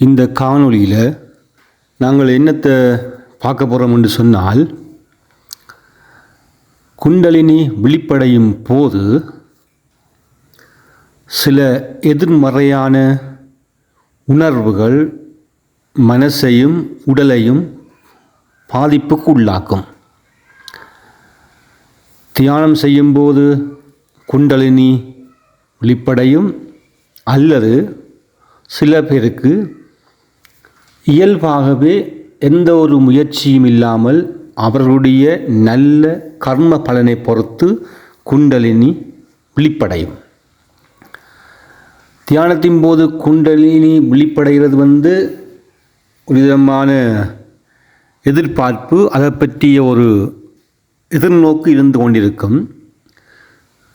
இந்த காணொளியில் நாங்கள் என்னத்தை பார்க்க போகிறோம் என்று சொன்னால் குண்டலினி விழிப்படையும் போது சில எதிர்மறையான உணர்வுகள் மனசையும் உடலையும் பாதிப்புக்கு உள்ளாக்கும் தியானம் செய்யும்போது குண்டலினி விழிப்படையும் அல்லது சில பேருக்கு இயல்பாகவே எந்த ஒரு முயற்சியும் இல்லாமல் அவர்களுடைய நல்ல கர்ம பலனை பொறுத்து குண்டலினி விழிப்படையும். தியானத்தின் போது குண்டலினி விழிப்படைகிறது வந்து ஒரு விதமான எதிர்பார்ப்பு அதை பற்றிய ஒரு எதிர்நோக்கு இருந்து கொண்டிருக்கும்.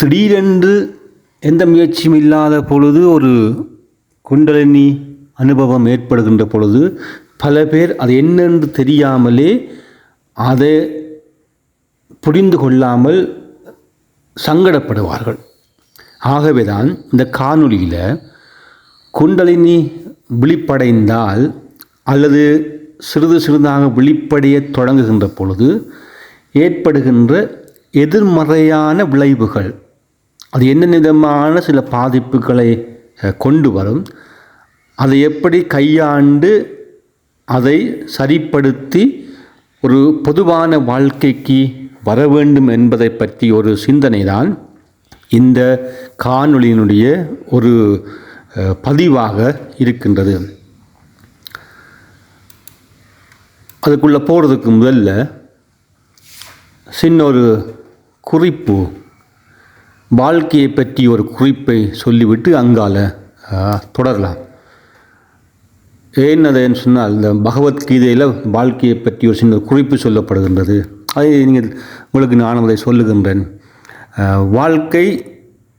திடீரென்று எந்த முயற்சியும் இல்லாத பொழுது ஒரு குண்டலினி அனுபவம் ஏற்படுகின்ற பொழுது பல பேர் அது என்னென்று தெரியாமலே அதை புரிந்து கொள்ளாமல் சங்கடப்படுவார்கள். ஆகவேதான் இந்த காணொளியில் குண்டலினி விழிப்படைந்தால் அல்லது சிறிது சிறிதாக விழிப்படைய தொடங்குகின்ற பொழுது ஏற்படுகின்ற எதிர்மறையான விளைவுகள் அது என்ன விதமான சில பாதிப்புகளை கொண்டு வரும் அதை எப்படி கையாண்டு அதை சரிப்படுத்தி ஒரு பொதுவான வாழ்க்கைக்கு வர வேண்டும் என்பதை பற்றி ஒரு சிந்தனை தான் இந்த காணொளியினுடைய ஒரு பதிவாக இருக்கின்றது. அதுக்குள்ளே போகிறதுக்கு முதல்ல சின்ன ஒரு குறிப்பு. வாழ்க்கையை பற்றி ஒரு குறிப்பை சொல்லிவிட்டு அங்கால தொடரலாம். ஏன் அதுன்னு சொன்னால் இந்த பகவத்கீதையில் வாழ்க்கையை பற்றி ஒரு சின்ன குறிப்பு சொல்லப்படுகின்றது. அதை நீங்கள் உங்களுக்கு நான் அதை சொல்லுகின்றேன். வாழ்க்கை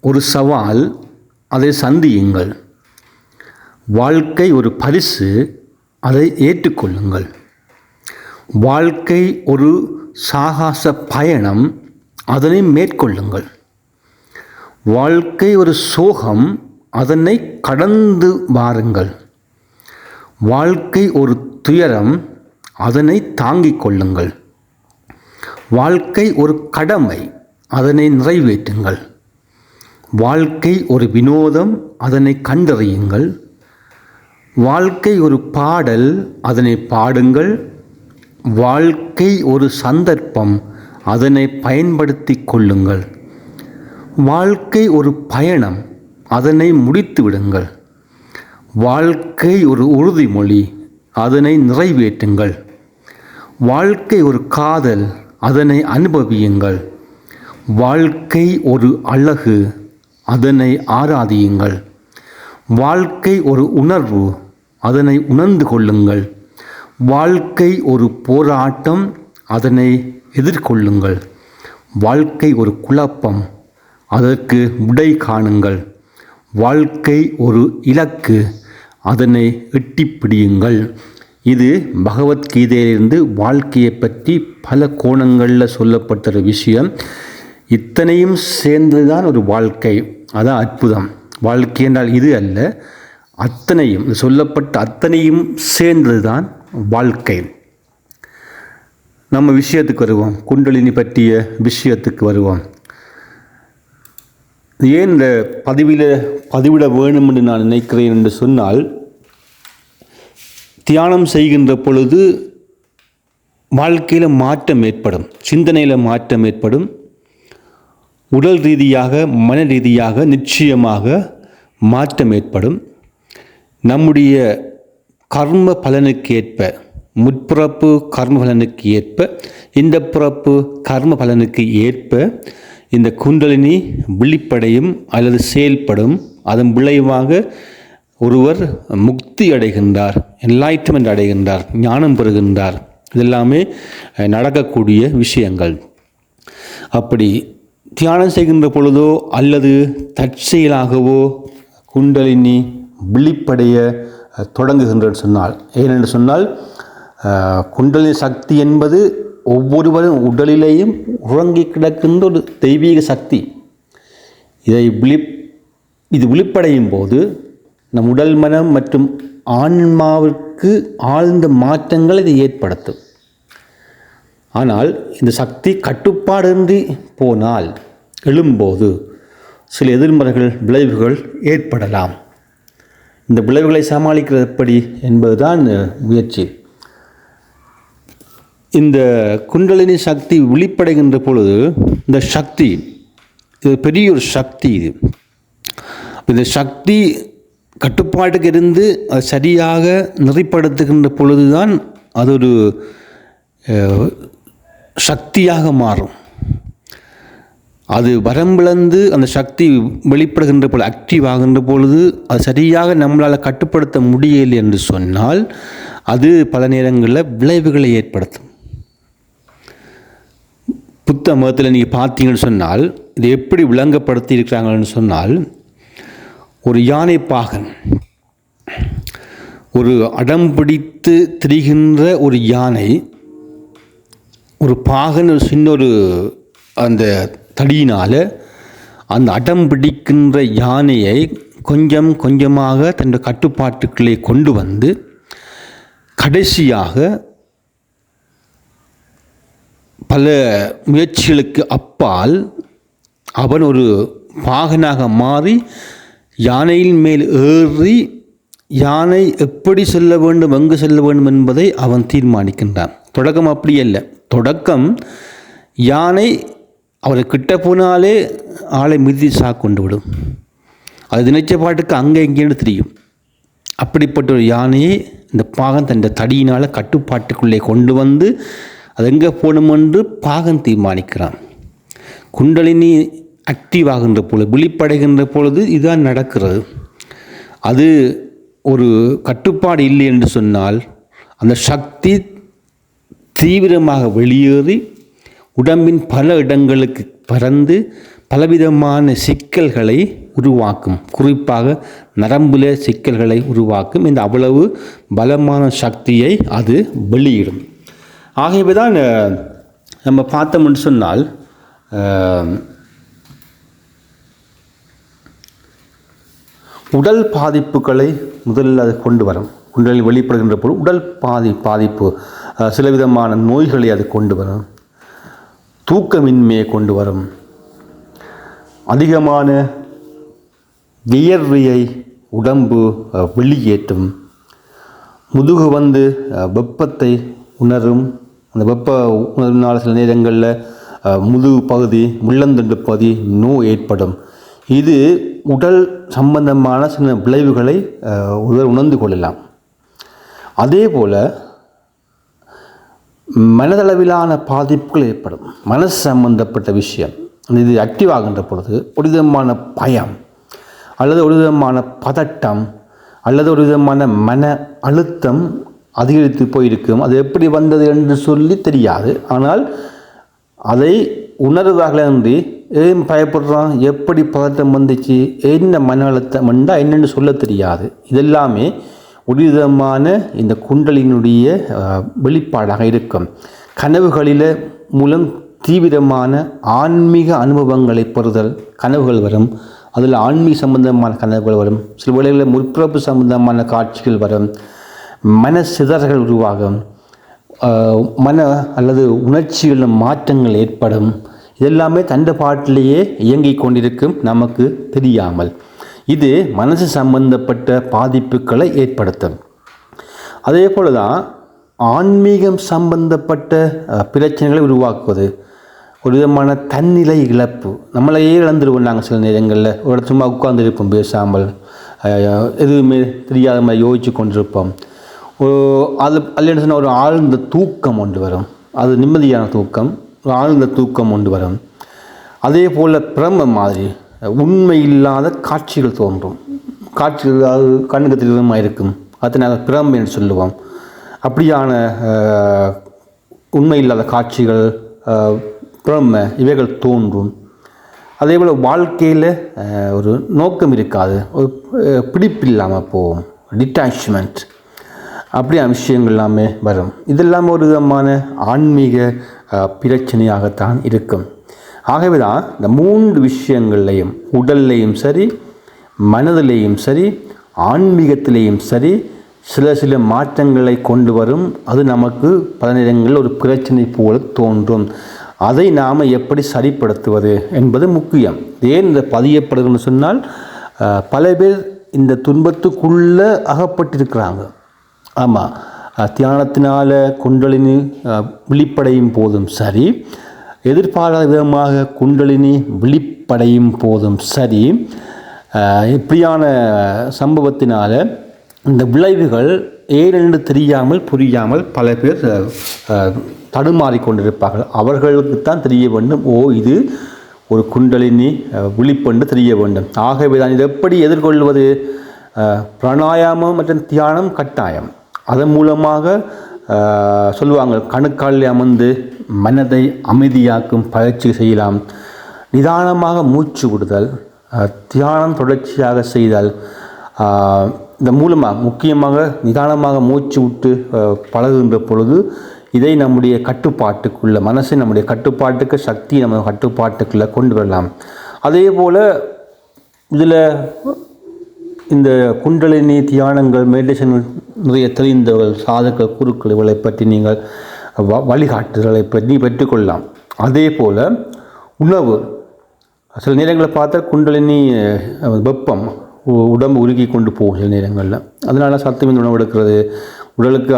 ஒரு சவால் அதை சந்தியுங்கள். வாழ்க்கை ஒரு பரிசு அதை ஏற்றுக்கொள்ளுங்கள். வாழ்க்கை ஒரு சாகச பயணம் அதனை மேற்கொள்ளுங்கள். வாழ்க்கை ஒரு சோகம் அதனை கடந்து வாருங்கள். வாழ்க்கை ஒரு துயரம் அதனை தாங்கிக் கொள்ளுங்கள். வாழ்க்கை ஒரு கடமை அதனை நிறைவேற்றுங்கள். வாழ்க்கை ஒரு வினோதம் அதனை கண்டறியுங்கள். வாழ்க்கை ஒரு பாடல் அதனை பாடுங்கள். வாழ்க்கை ஒரு சந்தர்ப்பம் அதனை பயன்படுத்தி கொள்ளுங்கள். வாழ்க்கை ஒரு பயணம் அதனை முடித்து விடுங்கள் வாழ்க்கை ஒரு உறுதிமொழி அதனை நிறைவேற்றுங்கள். வாழ்க்கை ஒரு காதல் அதனை அனுபவியுங்கள். வாழ்க்கை ஒரு அழகு அதனை ஆராதியுங்கள். வாழ்க்கை ஒரு உணர்வு அதனை உணர்ந்து கொள்ளுங்கள். வாழ்க்கை ஒரு போராட்டம் அதனை எதிர்கொள்ளுங்கள். வாழ்க்கை ஒரு குழப்பம் அதற்கு விடை காணுங்கள். வாழ்க்கை ஒரு இலக்கு அதனை எட்டி பிடியுங்கள். இது பகவத்கீதையிலிருந்து வாழ்க்கையை பற்றி பல கோணங்களில் சொல்லப்பட்ட ஒரு விஷயம். இத்தனையும் சேர்ந்துதான் ஒரு வாழ்க்கை. அதான் அற்புதம். வாழ்க்கை என்றால் இது அல்ல அத்தனையும் சொல்லப்பட்ட அத்தனையும் சேர்ந்தது தான் வாழ்க்கை. நம்ம விஷயத்துக்கு வருவோம். குண்டலினி பற்றிய விஷயத்துக்கு வருவோம். ஏன் இந்த பதிவில் பதிவிட வேணும் என்று நான் நினைக்கிறேன் என்று சொன்னால் தியானம் செய்கின்ற பொழுது வாழ்க்கையில் மாற்றம் ஏற்படும் சிந்தனையில் மாற்றம் ஏற்படும். உடல் ரீதியாக மன ரீதியாக நிச்சயமாக மாற்றம் ஏற்படும். நம்முடைய கர்ம பலனுக்கு ஏற்ப முற்பிறப்பு கர்ம பலனுக்கு ஏற்ப இந்த பிறப்பு கர்ம பலனுக்கு ஏற்ப இந்த குண்டலினி விழிப்படையும் அல்லது செயல்படும் அதன் விளைவாக ஒருவர் முக்தி அடைகின்றார் என்லைட்மெண்ட் அடைகின்றார் ஞானம் பெறுகின்றார். இதெல்லாமே நடக்கக்கூடிய விஷயங்கள். அப்படி தியானம் செய்கின்ற பொழுதோ அல்லது தற்செயலாகவோ குண்டலினி விழிப்படைய தொடங்குகின்றன்னு சொன்னால் ஏனென்று சொன்னால் குண்டலினி சக்தி என்பது ஒவ்வொருவரும் உடலிலேயும் உறங்கி கிடக்கின்ற ஒரு தெய்வீக சக்தி. இதை விழிப் இது விழிப்படையும் போது நம் உடல் மனம் மற்றும் ஆன்மாவிற்கு ஆழ்ந்த மாற்றங்கள் இது ஏற்படுத்தும். ஆனால் இந்த சக்தி கட்டுப்பாடின்றி போனால் எழும்போது சில எதிர்மறைகள் விளைவுகள் ஏற்படலாம். இந்த விளைவுகளை சமாளிக்கிறது எப்படி என்பதுதான் முயற்சி. இந்த குண்டலினி சக்தி விழிப்படைகின்ற பொழுது இந்த சக்தி இது பெரிய ஒரு சக்தி இது. இந்த சக்தி கட்டுப்பாட்டுக்கு இருந்து அது சரியாக நெறிப்படுத்துகின்ற பொழுதுதான் அது ஒரு சக்தியாக மாறும். அது வரம்பிழந்து அந்த சக்தி வெளிப்படுகின்ற பொழுது ஆக்டிவ் ஆகின்ற பொழுது அது சரியாக நம்மளால் கட்டுப்படுத்த முடியலை என்று சொன்னால் அது பல நேரங்களில் விளைவுகளை ஏற்படுத்தும். புத்த மதத்தில் நீங்கள் பார்த்தீங்கன்னு சொன்னால் இதை எப்படி விளங்கப்படுத்தி இருக்கிறாங்கன்னு சொன்னால் ஒரு யானை பாகன். ஒரு அடம் பிடித்து திரிகின்ற ஒரு யானை ஒரு பாகன் ஒரு சின்ன ஒரு அந்த தடியினால் அந்த அடம் பிடிக்கின்ற யானையை கொஞ்சம் கொஞ்சமாக தன்னுடைய கட்டுப்பாட்டுக்களை கொண்டு வந்து கடைசியாக பல முயற்சிகளுக்கு அப்பால் அவன் ஒரு பாகனாக மாறி யானையின் மேல் ஏறி யானை எப்படி செல்ல வேண்டும் எங்கு செல்ல வேண்டும் என்பதை அவன் தீர்மானிக்கின்றான். தொடக்கம் அப்படி அல்ல. தொடக்கம் யானை அவரை கிட்ட போனாலே ஆளை மிதி கொண்டு விடும். அது நினைச்ச பாட்டுக்கு அங்கே இங்கேன்னு தெரியும். அப்படிப்பட்ட ஒரு யானையை இந்த பாகன் தன் தடியினால் கட்டுப்பாட்டுக்குள்ளே கொண்டு வந்து அது எங்கே போகணுமென்று பாகன் தீர்மானிக்கிறான். குண்டலினி ஆக்டிவ் ஆகின்ற பொழுது விழிப்படைகின்ற பொழுது இதுதான் நடக்கிறது. அது ஒரு கட்டுப்பாடு இல்லை என்று சொன்னால் அந்த சக்தி தீவிரமாக வெளியேறி உடம்பின் பல இடங்களுக்கு பறந்து பலவிதமான சிக்கல்களை உருவாக்கும். குறிப்பாக நரம்புல சிக்கல்களை உருவாக்கும். இந்த அவ்வளவு பலமான சக்தியை அது வெளியிடும். ஆகவே தான் நம்ம பார்த்தோம்னு சொன்னால் உடல் பாதிப்புகளை முதலில் அது கொண்டு வரும். உடலில் வெளிப்படுகின்ற பொழுது உடல் பாதி பாதிப்பு சில விதமான நோய்களை அது கொண்டு வரும். தூக்கமின்மையை கொண்டு வரும். அதிகமான வியர்வையை உடம்பு வெளியேற்றும். முதுகு வந்து வெப்பத்தை உணரும். அந்த வெப்ப உணர்வினால் சில நேரங்களில் முதுகு பகுதி முள்ளந்தண்டு பகுதி நோய் ஏற்படும். இது உடல் சம்பந்தமான சில விளைவுகளை அஹ், ஒருவர் உணர்ந்து கொள்ளலாம். அதே போல் மனதளவிலான பாதிப்புகள் ஏற்படும். மனசு சம்பந்தப்பட்ட விஷயம் இது ஆக்டிவ் ஆகின்ற பொழுது ஒரு விதமான பயம் அல்லது ஒரு விதமான பதட்டம் அல்லது ஒரு விதமான மன அழுத்தம் அதிகரித்து போயிருக்கும். அது எப்படி வந்தது என்று சொல்லி தெரியாது. ஆனால் அதை உணர்வாகலன்றி ஏன் பயப்படுறான்? எப்படி பதட்டம் வந்துச்சு? என்ன மன அழுத்தம் வந்தா என்னென்னு சொல்ல தெரியாது. இதெல்லாமே ஒரு விதமான இந்த குண்டலினுடைய வெளிப்பாடாக இருக்கும். கனவுகளில் மூலம் தீவிரமான ஆன்மீக அனுபவங்களை பெறுதல் கனவுகள் வரும். அதில் ஆன்மீக சம்பந்தமான கனவுகள் வரும். சில வேளைகளில் முற்பிறப்பு சம்பந்தமான காட்சிகள் வரும். மன சிதறல்கள் உருவாகும். மன அல்லது உணர்ச்சிகளில் மாற்றங்கள் ஏற்படும். இதெல்லாமே தண்ட பாட்டிலேயே இயங்கிக் கொண்டிருக்கும் நமக்கு தெரியாமல். இது மனசு சம்பந்தப்பட்ட பாதிப்புகளை ஏற்படுத்தும். அதே போல தான் ஆன்மீகம் சம்பந்தப்பட்ட பிரச்சனைகளை உருவாக்குவது. ஒரு விதமான தன்னிலை இழப்பு. நம்மளையே இழந்துருவோம் நாங்கள் சில நேரங்களில். ஒரு இடத்துல சும்மா உட்கார்ந்திருப்போம் பேசாமல். எதுவுமே தெரியாத மாதிரி யோசிச்சு கொண்டிருப்போம். ஒரு அது என்ன சொன்னால் ஒரு ஆழ்ந்த தூக்கம் ஒன்று வரும். அது நிம்மதியான தூக்கம். ஆழ்ந்த தூக்கம் கொண்டு வரும். அதே போல் பிரம்ம மாதிரி உண்மை இல்லாத காட்சிகள் தோன்றும். காட்சிகள் அது கண்ணுக்கு தெரிவிதமாக இருக்கும். அதை நாங்கள் பிரம்ம என்று சொல்லுவோம். அப்படியான உண்மை இல்லாத காட்சிகள் பிரம்ம இவைகள் தோன்றும். அதே போல் வாழ்க்கையில் ஒரு நோக்கம் இருக்காது. ஒரு பிடிப்பு இல்லாமல் போகும். டிட்டாச்மெண்ட் அப்படியான விஷயங்கள் எல்லாமே வரும். இதெல்லாம் ஒரு விதமான ஆன்மீக பிரச்சனையாகத்தான் இருக்கும். ஆகவே தான் இந்த மூன்று விஷயங்கள்லையும் உடல்லையும் சரி மனதிலேயும் சரி ஆன்மீகத்திலேயும் சரி சில சில மாற்றங்களை கொண்டு வரும். அது நமக்கு பல நேரங்களில் ஒரு பிரச்சனை போல தோன்றும். அதை நாம் எப்படி சரிப்படுத்துவது என்பது முக்கியம். ஏன் இந்த பதியப்படுதுன்னு சொன்னால் பல பேர் இந்த துன்பத்துக்குள்ளே அகப்பட்டிருக்கிறாங்க. ஆமாம் தியானத்தினால குண்டலினி விழிப்படையும் போதும் சரி. எதிர்பாராத விதமாக குண்டலினி விழிப்படையும் போதும் சரி. இப்படியான சம்பவத்தினால் இந்த விளைவுகள் ஏனென்று தெரியாமல் புரியாமல் பல பேர் தடுமாறிக்கொண்டிருப்பார்கள் கொண்டிருப்பார்கள். அவர்களுக்கு தான் தெரிய வேண்டும் ஓ இது ஒரு குண்டலினி விழிப்பென்று தெரிய வேண்டும். ஆகவே தான் இதை எப்படி எதிர்கொள்வது? பிராணாயாமம் மற்றும் தியானம் கட்டாயம். அதன் மூலமாக சொல்லுவாங்க கணுக்காலில் அமர்ந்து மனதை அமைதியாக்கும் பயிற்சி செய்யலாம். நிதானமாக மூச்சு விடுதல் தியானம் தொடர்ச்சியாக செய்தல் இந்த மூலமாக முக்கியமாக நிதானமாக மூச்சு விட்டு பழகுகின்ற பொழுது இதை நம்முடைய கட்டுப்பாட்டுக்குள்ள மனசை நம்முடைய கட்டுப்பாட்டுக்கு சக்தி நம்ம கட்டுப்பாட்டுக்குள்ளே கொண்டு வரலாம். அதே போல் இதில் இந்த குண்டலினி தியானங்கள் மெடிடேஷன் நிறைய தெரிந்தவர்கள் சாதக குருக்கள் இவளை பற்றி நீங்கள் வ வழிகாட்டுதலை பற்றி பெற்றுக்கொள்ளலாம். அதே போல் உணவு. சில நேரங்களை பார்த்தா குண்டலினி வெப்பம் உ- உடம்பு உருகி கொண்டு போகும் சில நேரங்களில். அதனால் சத்துமின் உணவு எடுக்கிறது உடலுக்கு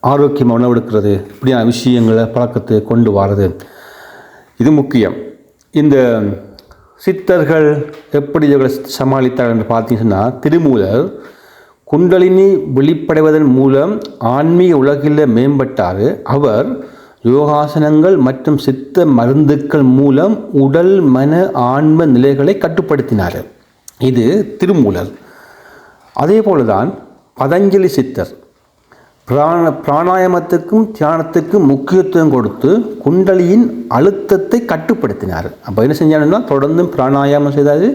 ஆரோக்கியமாக உணவு எடுக்கிறது இப்படியான விஷயங்களை பழக்கத்தை கொண்டு வர்றது இது முக்கியம். இந்த சித்தர்கள் எப்படி இவர்களை சமாளித்தார் என்று பார்த்தீங்கன்னா திருமூலர் குண்டலினி வெளிப்படைவதன் மூலம் ஆன்மீக உலகில் மேம்பட்டார். அவர் யோகாசனங்கள் மற்றும் சித்த மருந்துக்கள் மூலம் உடல் மன ஆன்ம நிலைகளை கட்டுப்படுத்தினார். இது திருமூலர். அதே போலதான் பதஞ்சலி சித்தர். பிராண பிராணாயாமத்துக்கும் தியானத்துக்கும் முக்கியத்துவம் கொடுத்து குண்டலியின் அழுத்தத்தை கட்டுப்படுத்தினார். அப்போ என்ன செஞ்சாருன்னா தொடர்ந்து பிராணாயாமம் செய்தார்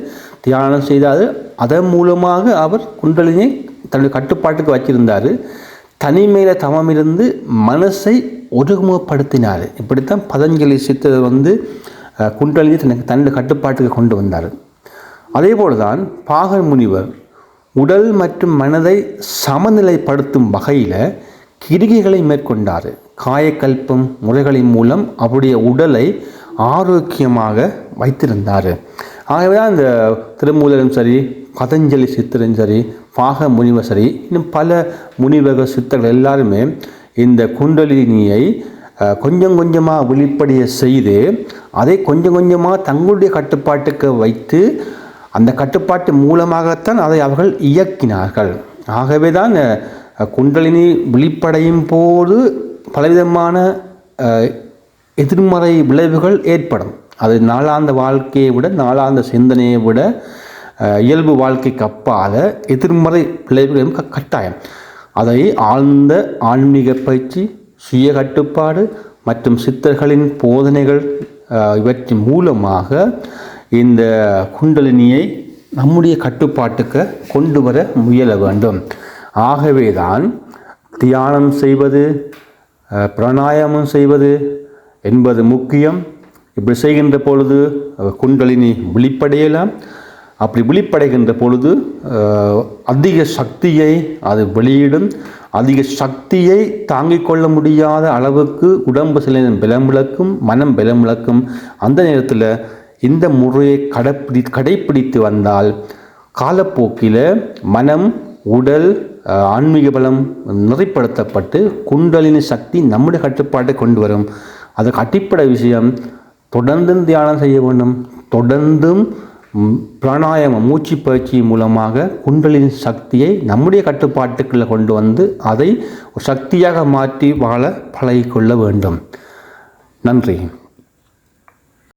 தியானம் செய்தார். அதன் மூலமாக அவர் குண்டலினை தன்னுடைய கட்டுப்பாட்டுக்கு வச்சிருந்தார். தனிமையில் தவமிருந்து மனசை ஒருமுகப்படுத்தினார். இப்படித்தான் பதஞ்சலி சித்தர் வந்து குண்டலியை தனக்கு தன்னுடைய கட்டுப்பாட்டுக்கு கொண்டு வந்தார். அதே போலதான் பாகர் முனிவர் உடல் மற்றும் மனதை சமநிலைப்படுத்தும் வகையில் கிரிகைகளை மேற்கொண்டார். காயக்கல்பம் முறைகளின் மூலம் அவருடைய உடலை ஆரோக்கியமாக வைத்திருந்தார். ஆகவே தான் இந்த திருமூலரும் சரி பதஞ்சலி சித்தரும் சரி பாக முனிவர் சரி இன்னும் பல முனிவக சித்தர்கள் எல்லாருமே இந்த குண்டலினியை கொஞ்சம் கொஞ்சமாக வெளிப்படைய செய்து அதை கொஞ்சம் கொஞ்சமாக தங்களுடைய கட்டுப்பாட்டுக்கு வைத்து அந்த கட்டுப்பாட்டு மூலமாகத்தான் அதை அவர்கள் இயக்கினார்கள். ஆகவே தான் குண்டலினி விழிப்படையும் போது பலவிதமான எதிர்மறை விளைவுகள் ஏற்படும். அது நாளாந்த வாழ்க்கையை விட நாளாந்த சிந்தனையை விட இயல்பு வாழ்க்கைக்கு அப்பால எதிர்மறை விளைவுகள் க- கட்டாயம். அதை ஆழ்ந்த ஆன்மீக பயிற்சி சுய கட்டுப்பாடு மற்றும் சித்தர்களின் போதனைகள் இவற்றின் மூலமாக இந்த குண்டலினியை நம்முடைய கட்டுப்பாட்டுக்கு கொண்டு வர முயல வேண்டும். ஆகவேதான் தியானம் செய்வது பிராணாயாமம் செய்வது என்பது முக்கியம். இப்படி செய்கின்ற பொழுது குண்டலினி விழிப்படையலாம் அப்படி விழிப்படைகின்ற பொழுது அதிக சக்தியை அது வெளியிடும். அதிக சக்தியை தாங்கிக் கொள்ள முடியாத அளவுக்கு உடம்பு சில நேரம் விளக்கும் மனம் விளக்கும். அந்த நேரத்தில் இந்த முறையை கடைப்பிடி கடைப்பிடித்து வந்தால் காலப்போக்கில் மனம் உடல் ஆன்மீக பலம் நிறைப்படுத்தப்பட்டு குண்டலினி சக்தி நம்முடைய கட்டுப்பாட்டை கொண்டு வரும். அதுக்கு அடிப்படை விஷயம் தொடர்ந்தும் தியானம் செய்ய வேண்டும். தொடர்ந்தும் ம், பிராணாயாம மூச்சு பயிற்சி மூலமாக குண்டலின் சக்தியை நம்முடைய கட்டுப்பாட்டுக்குள்ளே கொண்டு வந்து அதை சக்தியாக மாற்றி வாழ பழகிக்கொள்ள வேண்டும். நன்றி.